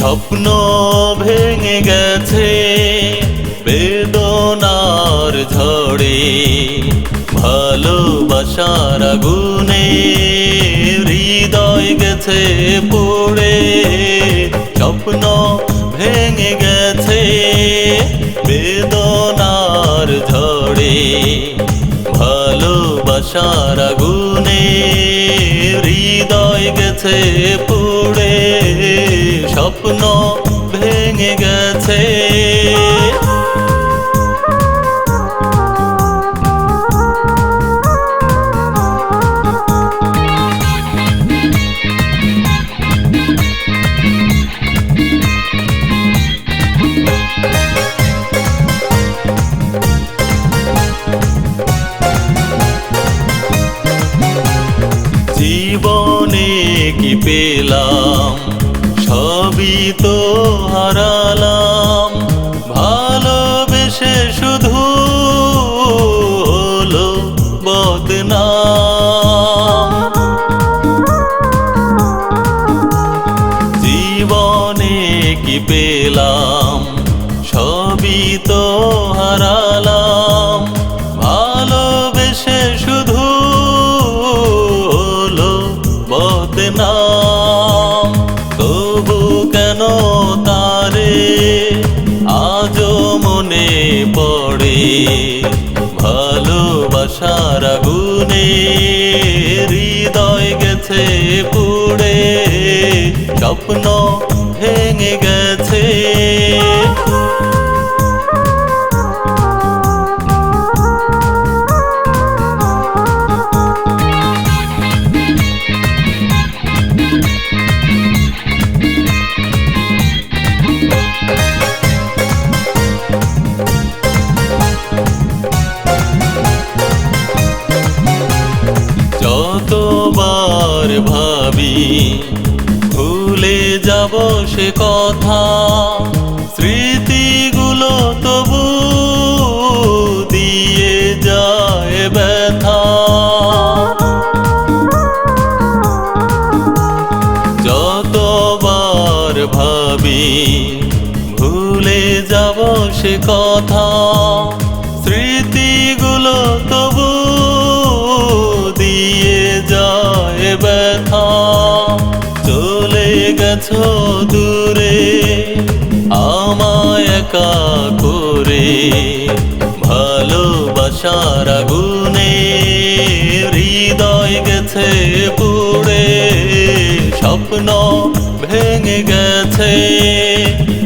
স্বপ্ন ভেঙে গেছে, বেদনার ঝড়ে। ভালোবাসার আগুনে হৃদয় গেছে পড়ে। স্বপ্ন ভেঙে গেছে, বেদনার ঝড়ে। ভালোবাসার আগুনে হৃদয় গেছে পুড়ে। স্বপ্ন ভেঙে গেছে। জীবনে কি পেলাম? সবই তো হারালাম। ভালোবেসে শুধু হলো বদনাম। জীবনে কি পেলাম? সবই তো হারালাম। ভালোবাসার আগুনে হৃদয় গেছে পুড়ে স্বপ্ন ভেঙে গেছে ভুলে যাব সে কথা। স্মৃতিগুলো তবু দিয়ে যায় ব্যথা। যতবার ভাবি ভুলে যাব সে কথা, স্মৃতিগুলো তবু চলে গেছো দূরে, আমায় একা করে ভালোবাসার আগুনে হৃদয় গেছে পুড়ে, স্বপ্ন ভেঙে গেছে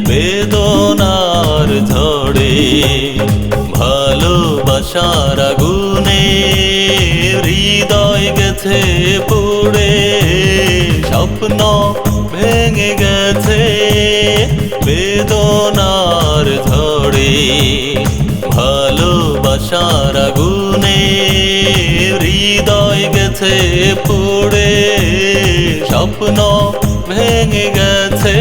বেদনার ঝড়ে। ভালোবাসার আগুনে হৃদয় গেছে পুড়ে স্বপ্ন ভেঙে গেছে। বেদনার ঝড়ে ভালোবাসার আগুনে হৃদয় গেছে পুড়ে। স্বপ্ন ভেঙে গেছে।